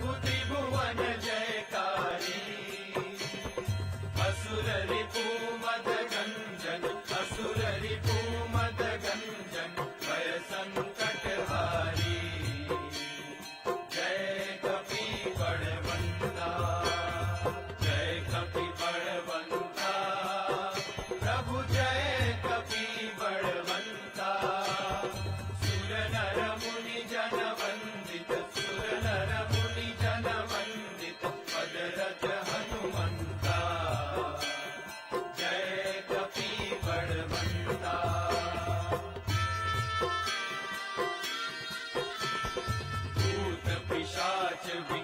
भुत्रि Bhuvan जयकासुरपुव गञ्जुरीपु to be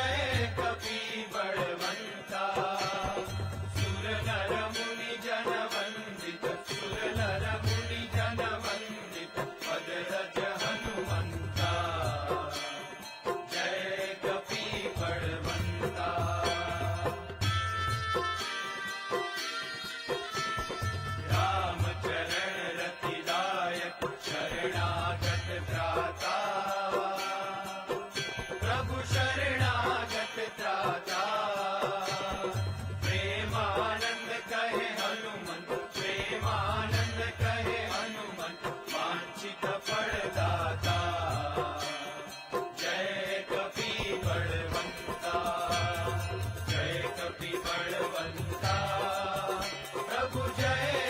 प्रभुचरणता Premanand कहे हनुमन्त प्रेमानन्द कहे हनुमन्तय कपि बलवन्तय कपि बलवन्त। प्रभु जय।